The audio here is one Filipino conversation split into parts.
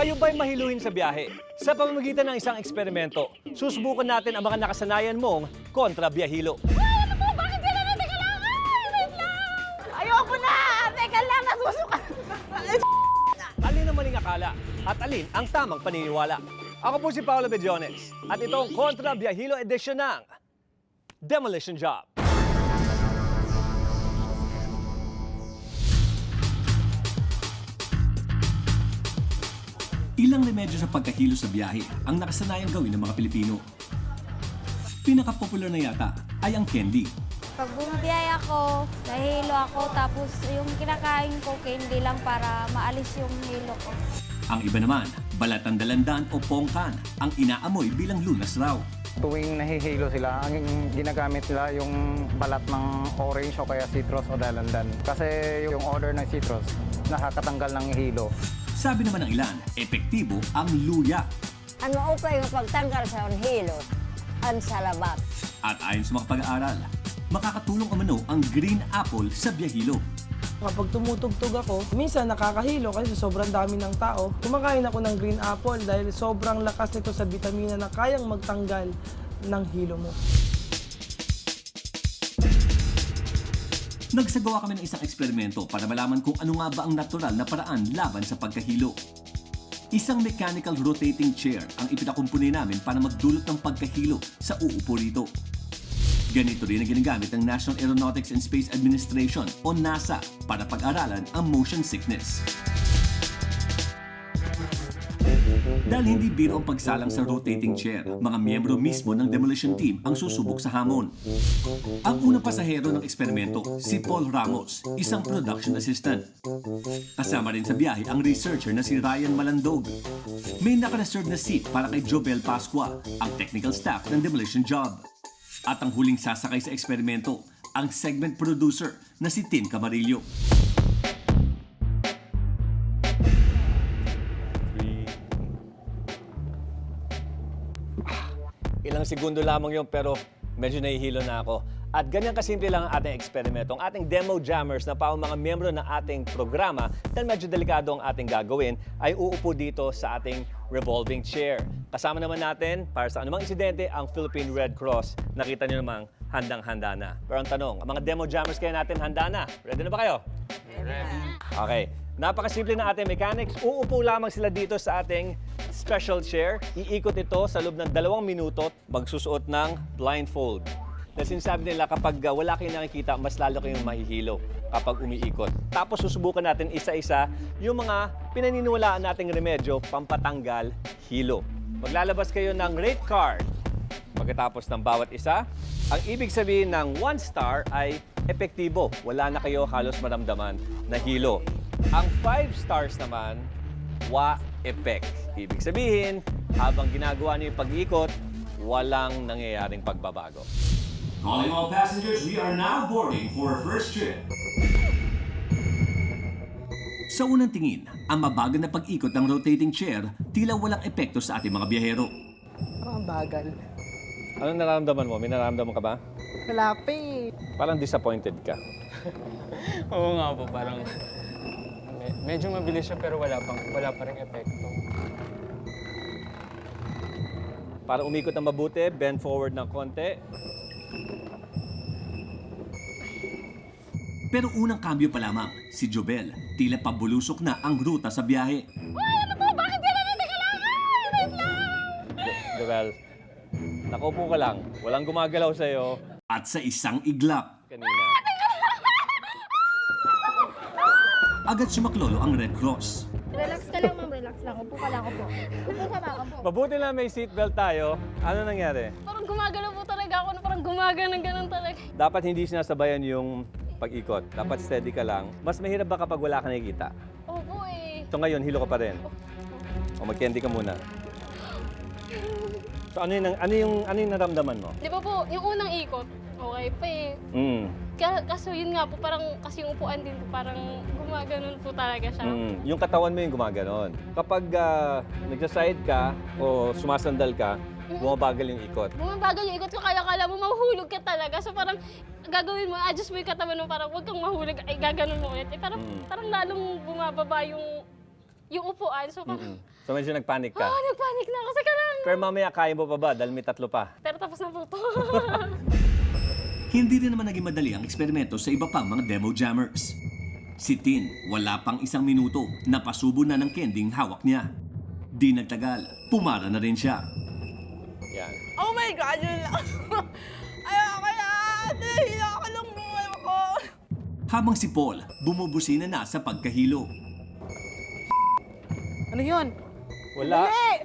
Kayo ba'y mahiluhin sa biyahe? Sa pamamagitan ng isang eksperimento, susubukan natin ang mga nakasanayan mong kontra-biyahilo. Ano po? Bakit gano'n? Teka lang! Ay, wait lang! Ayoko na! Teka lang, nasusukan! Alin ang maling akala at alin ang tamang paniniwala? Ako po si Paolo Bediones at itong kontra-biyahilo edition ng Demolition Job. Ilang remedyo sa pagkahilo sa biyahe ang nakasanayang gawin ng mga Pilipino. Pinakapopular na yata ay ang candy. Pag bumabiyay ako, nahihilo ako, tapos yung kinakain ko, candy lang para maalis yung hilo ko. Ang iba naman, balatan dalandan o pongkan ang inaamoy bilang lunas raw. Tuwing nahihilo sila, ang ginagamit nila yung balat ng orange o kaya citrus o dalandan. Kasi yung order ng citrus, nakakatanggal ng hilo. Sabi naman ng ilan, epektibo ang luya. Ang maupay nga pagtanggal sa hilo, ang salabat. At ayon sa mga pag-aaral, makakatulong umano ang green apple sa biyahilo. Kapag tumutugtog ako, minsan nakakahilo kasi sobrang dami ng tao. Kumakain ako ng green apple dahil sobrang lakas nito sa vitamina na kayang magtanggal ng hilo mo. Nagsagawa kami ng isang eksperimento para malaman kung ano nga ba ang natural na paraan laban sa pagkahilo. Isang mechanical rotating chair ang ipinakumpuni namin para magdulot ng pagkahilo sa uupo rito. Ganito rin ang ginagamit ng National Aeronautics and Space Administration o NASA para pag-aralan ang motion sickness. Dahil hindi biro ang pagsalang sa rotating chair, mga miyembro mismo ng demolition team ang susubok sa hamon. Ang unang pasahero ng eksperimento, si Paul Ramos, isang production assistant. Kasama rin sa biyahe ang researcher na si Ryan Malandog. May naka-reserve na seat para kay Jobel Pasqua, ang technical staff ng demolition job. At ang huling sasakay sa eksperimento, ang segment producer na si Tim Camarillo. Ilang segundo lamang yon pero medyo nahihilo na ako. At ganyan kasimple lang ang ating eksperimento. Ang ating demo jammers na pa ang mga miyembro ng ating programa dahil medyo delikado ang ating gagawin ay uupo dito sa ating revolving chair. Kasama naman natin para sa anumang insidente ang Philippine Red Cross. Nakita niyo namang handang-handa na. Pero ang tanong, ang mga demo jammers kaya natin handa na. Ready na ba kayo? Okay. Napakasimple ng ating mechanics. Uupo lamang sila dito sa ating special chair. Iikot ito sa loob ng dalawang minuto magsusuot ng blindfold. Na sinasabi nila kapag uh, wala kayong nakikita, mas lalo kayong mahihilo kapag umiikot. Tapos susubukan natin isa-isa yung mga pinaniniwalaan nating remedyo pampatanggal hilo. Maglalabas kayo ng rate card pagkatapos ng bawat isa. Ang ibig sabihin ng one star ay epektibo. Wala na kayo halos maramdaman na hilo. Ang five stars naman, wa effect. Ibig sabihin, habang ginagawa niyo yung pag-ikot, walang nangyayaring pagbabago. Calling all passengers, we are now boarding for our first trip. Sa unang tingin, ang mabagal na pag-ikot ng rotating chair tila walang epekto sa ating mga biyahero. Parang bagal. Anong nararamdaman mo? May nararamdaman ka ba? Wala pa eh. Parang disappointed ka. Oo nga po, parang me- medyo mabilis siya pero wala pang wala pa rin epekto. Para umikot ng mabuti, bend forward ng konti. Pero unang kambyo pa lamang, si Jobel tila pabulusok na ang ruta sa biyahe. Ay, ano po? Bakit gano'n? Teka lang! Ay, wait lang! Joel, nakaupo ka lang. Walang gumagalaw sa'yo At sa isang iglap, kanina. Agad sumaklolo ang Red Cross. Relax ka lang, ma'am. Relax lang. Upo ka lang, upo. Upo ka, ma'am. Upo. Mabuti lang may seatbelt tayo. Ano nangyari? Parang gumagalaw po talaga ako na parang gumagalaw ganun talaga. Dapat hindi sinasabayan yung pag-ikot. Dapat steady ka lang. Mas mahirap ba kapag wala ka nakikita? Opo eh. So ngayon, hilo ka pa rin. O mag-candy ka muna. So ano yung, ano yung, ano yung naramdaman mo? Di ba po, yung unang ikot, okay pa eh. Mm. Ka- kaso yun nga po, parang kasi yung upuan din po, parang gumaganon po talaga siya. Mm. Yung katawan mo yung gumaganon. Kapag uh, nagsa-side ka o sumasandal ka, bumabagal yung ikot. Bumabagal yung ikot ko, kaya kala mo mahuhulog ka talaga. So parang gagawin mo, adjust mo yung katawan mo, parang huwag kang mahulog, ay gaganon mo ulit. Eh, parang, Mm. parang lalong bumababa yung yung upuan. So parang, Mm. So medyo nagpanik ka. Ah, nagpanik na ako. Saka lang. Pero mamaya kaya mo pa ba? Dahil may tatlo pa. Pero tapos na po to. Hindi rin naman naging madali ang eksperimento sa iba pang mga demo jammers. Si Tin, wala pang isang minuto, napasubo na ng kending hawak niya. Di nagtagal, pumara na rin siya. Yan. Oh my God, yun lang. Ayoko na! Nahihilo ako ng buhay ko. Habang si Paul, bumubusina na sa pagkahilo. Ano yun? Wala. Eh!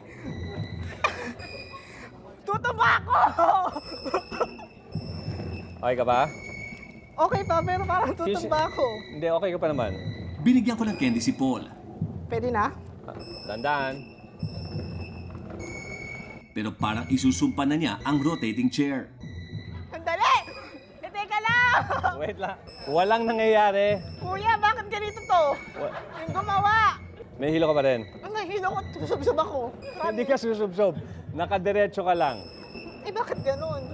Tutuba ako! Okay ka ba? Okay pa, pero parang tutuba ako. Hindi, okay ka pa naman. Binigyan ko ng candy si Paul. Pwede na? Ah, Dandaan. Pero parang isusumpa na niya ang rotating chair. Sandali! Eh, teka lang! Wait lang. Walang nangyayari. Kuya, bakit ganito to? Wa- Yung gumawa! May hilo ka pa rin. Ang nahihilo ko, susubsub ako. Hindi ka susubsob. Nakadiretso ka lang. Eh, bakit ganun?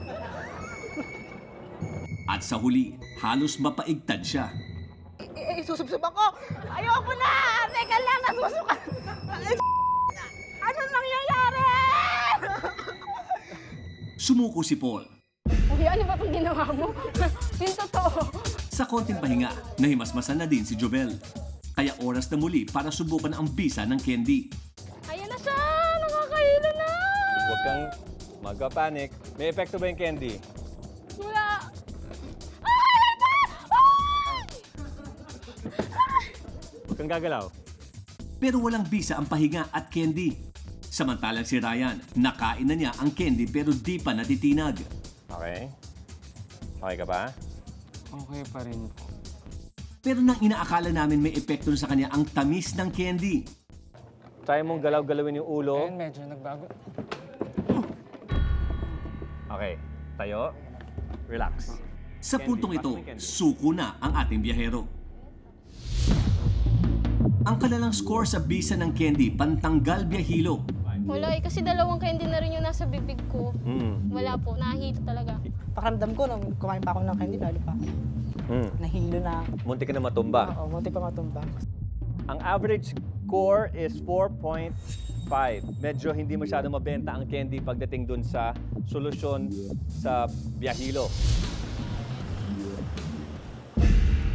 At sa huli, halos mapaigtad siya. Susubsub ako! Ayoko na! Teka lang, nasusuka! Eh, Ano nangyayari? Sumuko si Paul. Kuya, ano ba itong ginawa mo? Yung totoo. Sa konting pahinga, nahimasmasan na din si Jovel. Kaya oras na muli para subukan ang bisa ng candy. Ayan na siya! Nakakahilo na! Huwag kang magka-panic. May epekto ba yung candy? Kang gagalaw. Pero walang bisa ang pahinga at candy. Samantalang si Ryan, nakain na niya ang candy pero di pa natitinag. Okay. Okay ka pa? Okay pa rin po. Pero nang inaakala namin may epekto sa kanya ang tamis ng candy. Try mong galaw-galawin yung ulo. Ayun, medyo nagbago. Okay. Tayo. Relax. Sa Candy, puntong ito, suko na ang ating biyahero. Ang kalalang score sa bisa ng candy, pantanggal biyahilo. Wala eh, kasi dalawang candy na rin yung nasa bibig ko. Mm. Wala po, nahihilo talaga. Pakiramdam ko, nung kumain pa ako ng candy, lalo pa. Mm. Nahilo na. Munti ka na matumba. Oo, munti pa matumba. Ang average score is 4.5. Medyo hindi masyado mabenta ang candy pagdating dun sa solusyon sa biyahilo.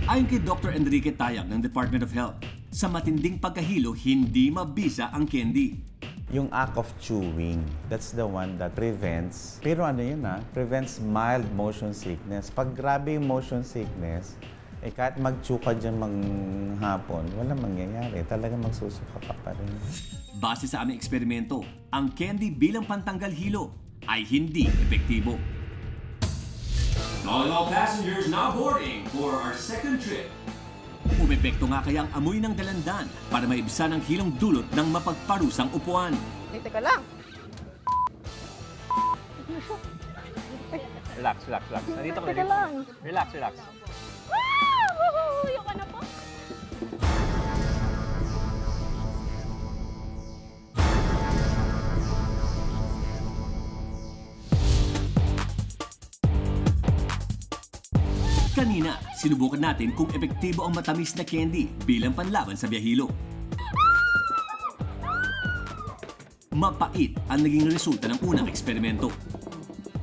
Ayon kay Dr. Enrique Tayag ng Department of Health, sa matinding pagkahilo, hindi mabisa ang candy. Yung act of chewing, that's the one that prevents, pero ano yun ha, prevents mild motion sickness. Pag grabe yung motion sickness, eh kahit mag-chew ka dyan maghapon, walang mangyayari. Talagang magsusuka ka pa rin. Base sa aming eksperimento, ang candy bilang pantanggal hilo ay hindi epektibo. All passengers now boarding for our second trip. Umepekto nga kaya ang amoy ng dalandan para maibsan ang hilong dulot ng mapagparusang upuan. Eh, teka lang. Relax, relax, relax. Nandito ka Teka lang. Relax, relax. Sinubukan natin kung epektibo ang matamis na candy bilang panlaban sa biyahilo. Mapait ang naging resulta ng unang eksperimento.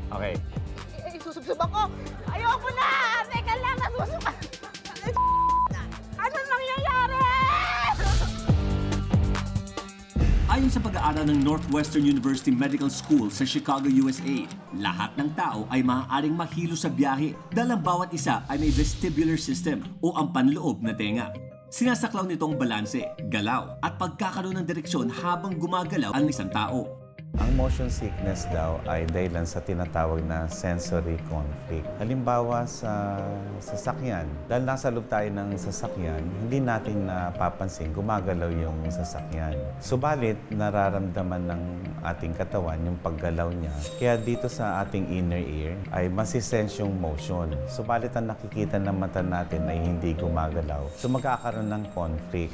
Okay. Eh, susubsub ako. Ayoko na! Teka lang, nasusuka. Ayon sa pag-aaral ng Northwestern University Medical School sa Chicago, USA, lahat ng tao ay maaaring mahilo sa biyahe dahil ang bawat isa ay may vestibular system o ang panloob na tenga. Sinasaklaw nito ang balanse, galaw at pagkakaroon ng direksyon habang gumagalaw ang isang tao. Ang motion sickness daw ay dahilan sa tinatawag na sensory conflict. Halimbawa sa sasakyan, dahil nasa loob tayo ng sasakyan, hindi natin napapansin gumagalaw yung sasakyan. Subalit, nararamdaman ng ating katawan yung paggalaw niya. Kaya dito sa ating inner ear ay masisense yung motion. Subalit, ang nakikita ng mata natin ay hindi gumagalaw. So magkakaroon ng conflict.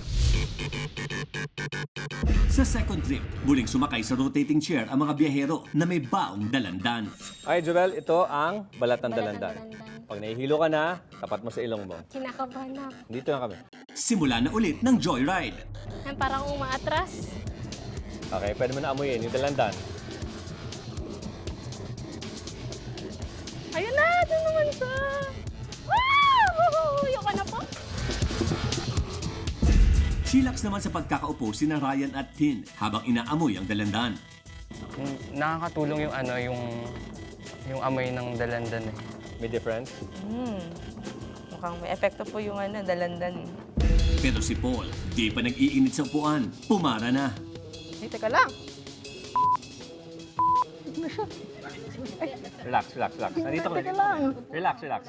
Sa second trip, muling sumakay sa rotating chair ang mga biyahero na may baong dalandan. Okay, Joel, ito ang balat ng dalandan. dalandan. Pag nahihilo ka na, tapat mo sa ilong mo. Kinakabahan na ako. Dito na kami. Simula na ulit ng joyride. Yan, parang umaatras. Okay, pwede mo na amuyin yung dalandan. Ayun na, doon naman siya. Wow! Ayoko na po. Chillax naman sa pagkakaupo sina Ryan at Tin habang inaamoy ang dalandan. Mm, Nakakatulong yung ano, yung yung amoy ng dalandan eh. May difference? Hmm. Mukhang may epekto po yung ano, dalandan. Pero si Paul, di pa nag-iinit sa upuan. Pumara na. Ay, teka lang. Relax, relax, relax. Nandito ko Teka lang. Relax, relax.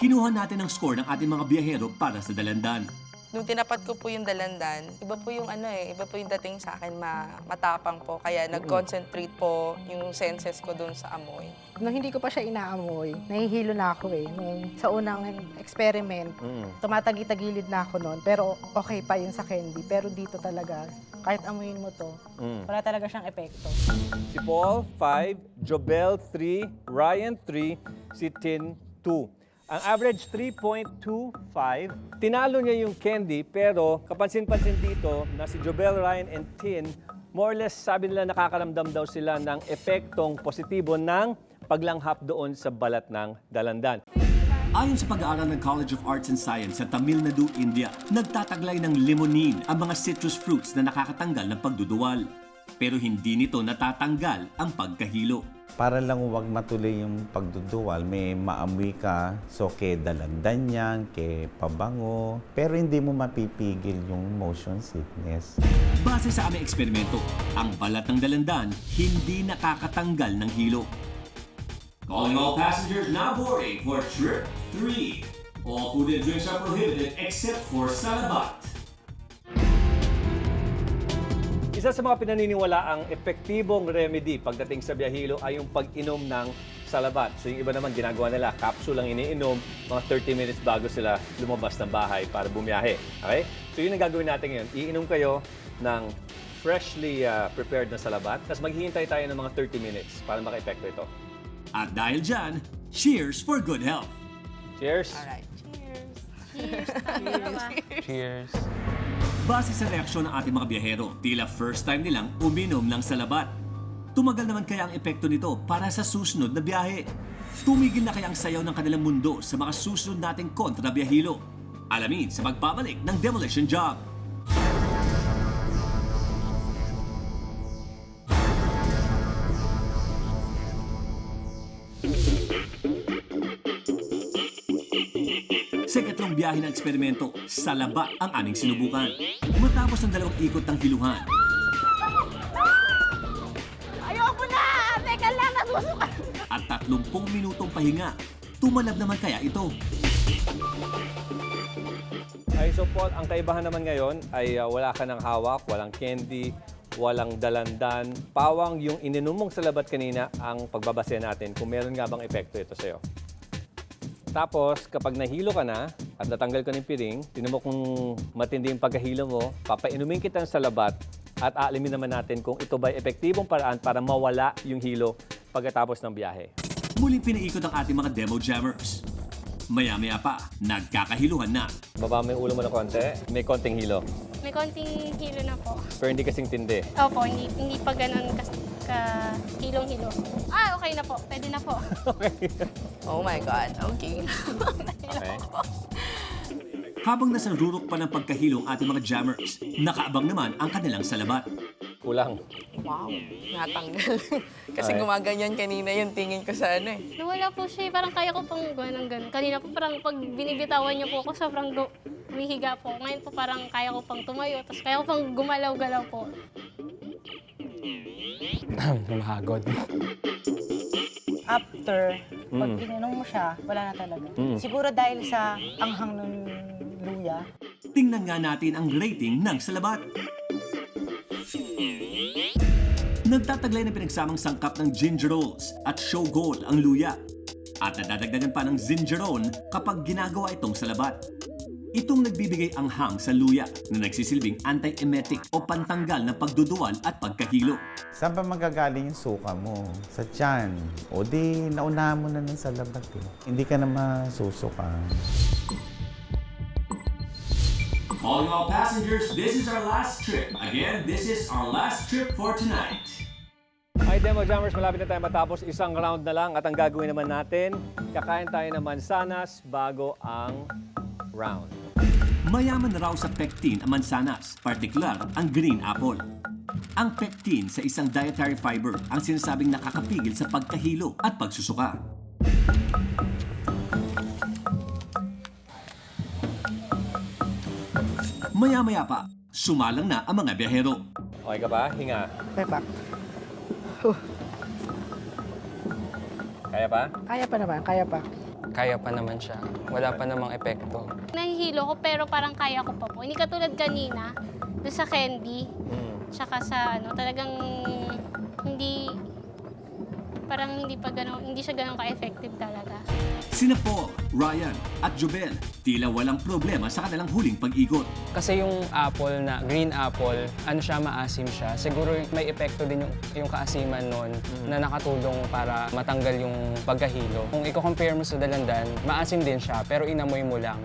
Kinuha natin ang score ng ating mga biyahero para sa dalandan. Nung tinapat ko po yung dalandan, iba po yung ano eh, iba po yung dating sa akin, ma matapang po. Kaya nag-concentrate po yung senses ko dun sa amoy. Nung hindi ko pa siya inaamoy, nahihilo na ako eh. Nung sa unang experiment, Mm. tumatagi-tagilid na ako noon. Pero okay pa yun sa candy. Pero dito talaga, kahit amuyin mo to, Mm. wala talaga siyang epekto. Si Paul, 5. Jobel, 3. Ryan, 3. Si Tin, 2. Ang average, 3.25. Tinalo niya yung candy, pero kapansin-pansin dito na si Jobel, Ryan, and Tin, more or less sabi nila nakakaramdam daw sila ng epektong positibo ng paglanghap doon sa balat ng dalandan. Ayon sa pag-aaral ng College of Arts and Science sa Tamil Nadu, India, nagtataglay ng limonene ang mga citrus fruits na nakakatanggal ng pagduduwal. Pero hindi nito natatanggal ang pagkahilo. Para lang huwag matuloy yung pagduduwal, may maamoy ka, so ke dalandan yan, ke pabango, pero hindi mo mapipigil yung motion sickness. Base sa aming eksperimento, ang balat ng dalandan hindi nakakatanggal ng hilo. Calling all passengers now boarding for trip 3. All food and drinks are prohibited except for salabat. Isa sa mga pinaniniwala ang epektibong remedy pagdating sa biyahilo ay yung pag-inom ng salabat. So yung iba naman ginagawa nila, capsule ang iniinom, mga 30 minutes bago sila lumabas ng bahay para bumiyahe. Okay? So yun ang gagawin natin ngayon. Iinom kayo ng freshly uh, prepared na salabat, tapos maghihintay tayo ng mga 30 minutes para maka-epekto ito. At dahil dyan, cheers for good health! Cheers! Alright, cheers. Cheers. Tama. Cheers. Base sa reaksyon ng ating mga biyahero, tila first time nilang uminom ng salabat. Tumagal naman kaya ang epekto nito para sa susunod na biyahe? Tumigil na kaya ang sayaw ng kanilang mundo sa mga susunod nating kontra biyahilo? Alamin sa pagbabalik ng Demolition Job. Biyahe ng eksperimento, sa laba ang aming sinubukan. Matapos ang dalawang ikot ng hiluhan, Ayoko na! Teka lang, at 30 minutong pahinga, tumalab naman kaya ito. Ay, so Paul, ang kaibahan naman ngayon ay uh, wala ka ng hawak, walang candy, walang dalandan. Pawang yung ininom mong salabat kanina ang pagbabase natin kung meron nga bang epekto ito sa'yo. Tapos, kapag nahilo ka na at natanggal ka ng piring, tinan mo kung matindi yung pagkahilo mo, papainumin kita ng salabat at aalimin naman natin kung ito ba epektibong paraan para mawala yung hilo pagkatapos ng biyahe. Muling pinaikot ang ating mga demo jammers. Maya-maya pa, nagkakahiluhan na. Baba mo yung ulo mo ng konti, may konting hilo. May konting hilo na po. Pero hindi kasing tindi. Opo, hindi, hindi pa ganun ka, ka hilong-hilo. Ah, okay na po. Pwede na po. Oh my God, okay. Okay? Habang nasa rurok pa ng pagkahilo ang ating mga jammers, nakaabang naman ang kanilang salabat. Kulang. wow, natanggal. Kasi Okay. gumaganyan kanina yung tingin ko sa ano eh. Nawala po siya. eh. Parang kaya ko pang gawin ng ganun. Kanina po parang pag binibitawan niyo po ako, sobrang gu- humihiga po. Ngayon po parang kaya ko pang tumayo. Tapos kaya ko pang gumalaw-galaw po. Mahagod. After, pag Mm. ininom mo siya, wala na talaga. Mm. Siguro dahil sa anghang ng luya, Tingnan nga natin ang rating ng salabat. Nagtataglay ng pinagsamang sangkap ng ginger rolls at showgol ang luya. At nadadagdagan pa ng zingeron kapag ginagawa itong salabat. Itong nagbibigay ang hang sa luya na nagsisilbing anti-emetic o pantanggal ng pagduduwal at pagkahilo. Saan ba magagaling yung suka mo? Sa tiyan. O di, naunahan mo na ng salabat eh. Hindi ka na masusuka. Calling all passengers, this is our last trip. Again, this is our last trip for tonight. Okay, Demo Jammers, malapit na tayo matapos. Isang round na lang at ang gagawin naman natin, kakain tayo ng mansanas bago ang round. Mayaman raw sa pectin ang mansanas, partikular ang green apple. Ang pectin sa isang dietary fiber ang sinasabing nakakapigil sa pagkahilo at pagsusuka. Maya-maya pa, sumalang na ang mga biyahero. Okay ka ba? Hinga. Okay pa. Kaya pa? Kaya pa naman, kaya pa. Kaya pa naman siya. Wala pa namang epekto. Nahihilo ko pero parang kaya ko pa po. Hindi katulad kanina, doon sa candy, Mm. tsaka sa ano, talagang hindi, parang hindi pa ganun, hindi siya ganun ka-effective talaga. Sina Paul, Ryan at Jobel tila walang problema sa kanilang huling pag-ikot. Kasi yung apple na, green apple, ano siya, maasim siya. Siguro may epekto din yung, yung kaasiman nun na nakatulong para matanggal yung pagkahilo. Kung i-compare mo sa dalandan, maasim din siya, pero inamoy mo lang.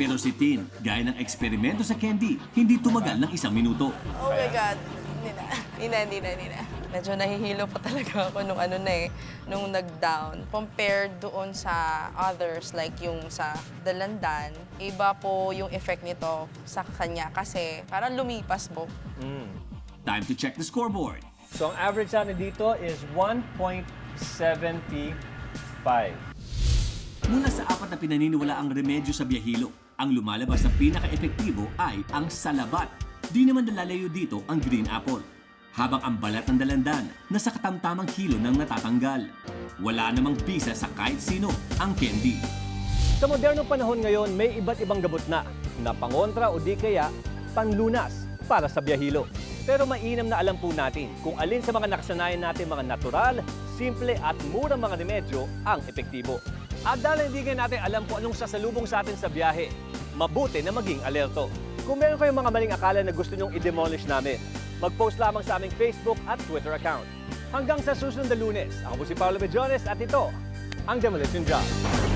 Pero si Tin, gaya ng eksperimento sa candy, hindi tumagal ng isang minuto. Oh my God. Hindi na. Hindi na, hindi na, hindi na. Medyo nahihilo pa talaga ako nung ano na eh, nung nag-down. Compared doon sa others, like yung sa Dalandan, iba po yung effect nito sa kanya kasi parang lumipas po. Mm. Time to check the scoreboard. So ang average natin dito is 1.75. Mula sa apat na pinaniniwala ang remedyo sa biyahilo, ang lumalabas na pinaka-epektibo ay ang salabat. Di naman nalalayo dito ang green apple. Habang ang balat ng dalandan na sa katamtamang kilo nang natatanggal. Wala namang bisa sa kahit sino ang candy. Sa modernong panahon ngayon, may iba't ibang gabot na, na pangontra o di kaya panlunas para sa biyahilo. Pero mainam na alam po natin kung alin sa mga nakasanayan natin mga natural, simple at murang mga remedyo ang epektibo. At dahil hindi natin alam kung anong sasalubong sa atin sa biyahe, mabuti na maging alerto. Kung meron kayong mga maling akala na gusto nyong i-demolish namin, mag-post lamang sa aming Facebook at Twitter account. Hanggang sa susunod na lunes, ako po si Paolo Bejones at ito, ang Demolition Job.